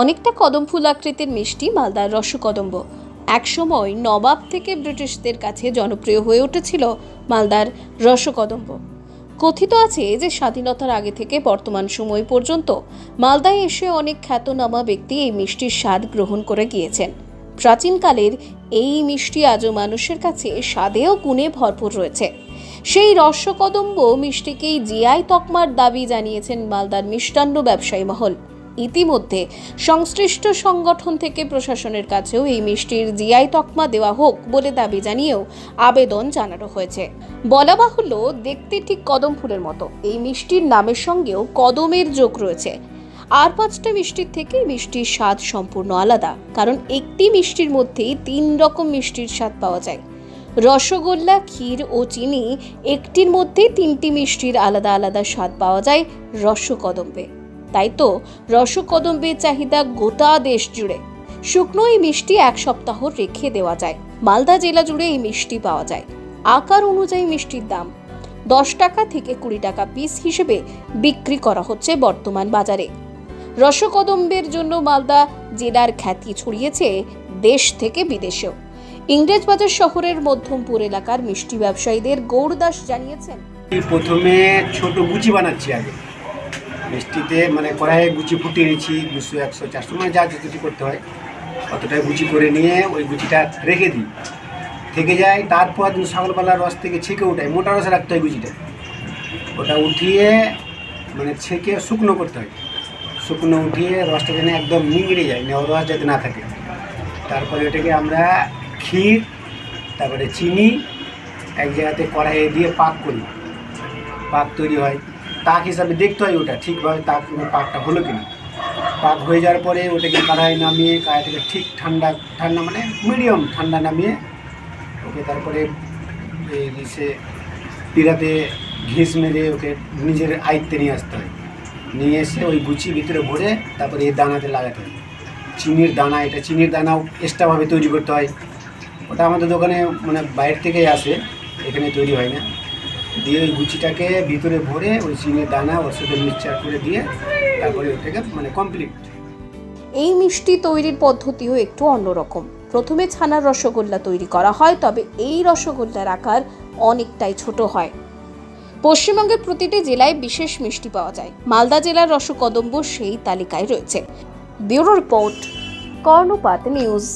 অনেকটা কদম ফুল আকৃতির মিষ্টি মালদার রসকদম্ব। একসময় নবাব থেকে ব্রিটিশদের কাছে জনপ্রিয় হয়ে উঠেছিল মালদার রসকদম্ব। কথিত আছে যে স্বাধীনতার আগে থেকে বর্তমান সময় পর্যন্ত মালদায় এসে অনেক খ্যাতনামা ব্যক্তি এই মিষ্টির স্বাদ গ্রহণ করে গিয়েছেন। প্রাচীনকালের এই মিষ্টি আজও মানুষের কাছে স্বাদেও গুণে ভরপুর রয়েছে। সেই রসকদম্ব মিষ্টিকেই জিআই তকমার দাবি জানিয়েছেন মালদার মিষ্টান্ন ব্যবসায়ী মহল। ইতিমধ্যে সংশ্লিষ্ট সংগঠন থেকে প্রশাসনের কাছেও এই মিষ্টির জিআই তকমা দেওয়া হোক বলে দাবি জানিয়েও আবেদন জানানো হয়েছে। বলা বাহুল্য, দেখতে ঠিক কদম ফুলের মতো। এই মিষ্টির নামের সঙ্গেও কদমের যোগ রয়েছে। আর পাঁচটা মিষ্টির থেকে মিষ্টির স্বাদ সম্পূর্ণ আলাদা, কারণ একটি মিষ্টির মধ্যেই তিন রকম মিষ্টির স্বাদ পাওয়া যায়। রসগোল্লা, ক্ষীর ও চিনি, একটির মধ্যেই তিনটি মিষ্টির আলাদা আলাদা স্বাদ পাওয়া যায় রসকদম্বে। তাই তো রসকদম্বের চাহিদা গোটা দেশ জুড়ে। শুকনো এই মিষ্টি এক সপ্তাহ রেখে দেওয়া যায়। মালদা জেলা জুড়ে এই মিষ্টি পাওয়া যায়। আকার অনুযায়ী মিষ্টির দাম দশ টাকা থেকে কুড়ি টাকা পিস হিসেবে বিক্রি করা হচ্ছে বর্তমান বাজারে। রসকদম্বের জন্য মালদা জেলার খ্যাতি ছড়িয়েছে দেশ থেকে বিদেশেও। ইংরেজবাজার শহরের মধ্যমপুর এলাকার মিষ্টি ব্যবসায়ীদের গৌরদাস জানিয়েছেন। প্রথমে ছোট গুচি বানাচ্ছি আগে। মিষ্টিতে মানে কড়াইয়ে গুচি ফুটিয়ে নিচ্ছি দুশো, একশো, চারশো মানে যা যতটি করতে হয়। অতটাই গুচি করে নিয়ে ওই গুচিটা রেখে দিই। থেকে যায়, তারপর দিন সকালবেলা রস থেকে ছেঁকে ওঠাই মোটা রসে রাখতে হয় গুচিটা। ওটা উঠিয়ে মানে ছেঁকে শুকনো করতে হয়। শুকনো উঠিয়ে রসটা যেন একদম নিংড়ে যায়, নেওয়া রস যাতে না থাকে। তারপরে ওটাকে আমরা ক্ষীর, তারপরে চিনি, এক জায়গাতে কড়াইয়ে দিয়ে পাক করি। পাক তৈরি হয়। তাক হিসাবে দেখতে হয় ওটা ঠিকভাবে তাক পাকটা হলো কিনা। পাক হয়ে যাওয়ার পরে ওটাকে কড়াই নামিয়ে কড়াই থেকে ঠিক ঠান্ডা ঠান্ডা মানে মিডিয়াম ঠান্ডা নামিয়ে ওকে তারপরে সে পিড়াতে ঘিস মেরে ওকে নিজের আয়ত্তে নিয়ে আসতে হয়। নিয়ে এসে ওই গুচি ভিতরে ভরে তারপরে এই দানাতে লাগাতে হয়। চিনির দানা, এটা চিনির দানাও এক্সট্রাভাবে তৈরি করতে হয়। ওটা আমাদের দোকানে মানে বাইরে থেকেই আসে, এখানে তৈরি হয় না। দিয়ে ওই গুচিটাকে ভিতরে ভরে ওই চিনির দানা ওর সাথে মিক্সচার করে দিয়ে তারপরে ওটাকে মানে কমপ্লিট এই মিষ্টি তৈরির পদ্ধতিও একটু অন্যরকম। প্রথমে ছানার রসগোল্লা তৈরি করা হয়, তবে এই রসগোল্লার আকার অনেকটাই ছোট হয়। পশ্চিমবঙ্গের প্রতিটি জেলায় বিশেষ মিষ্টি পাওয়া যায়। মালদা জেলার রসকদম্ব সেই তালিকায় রয়েছে। Bureau report, Karnapat news.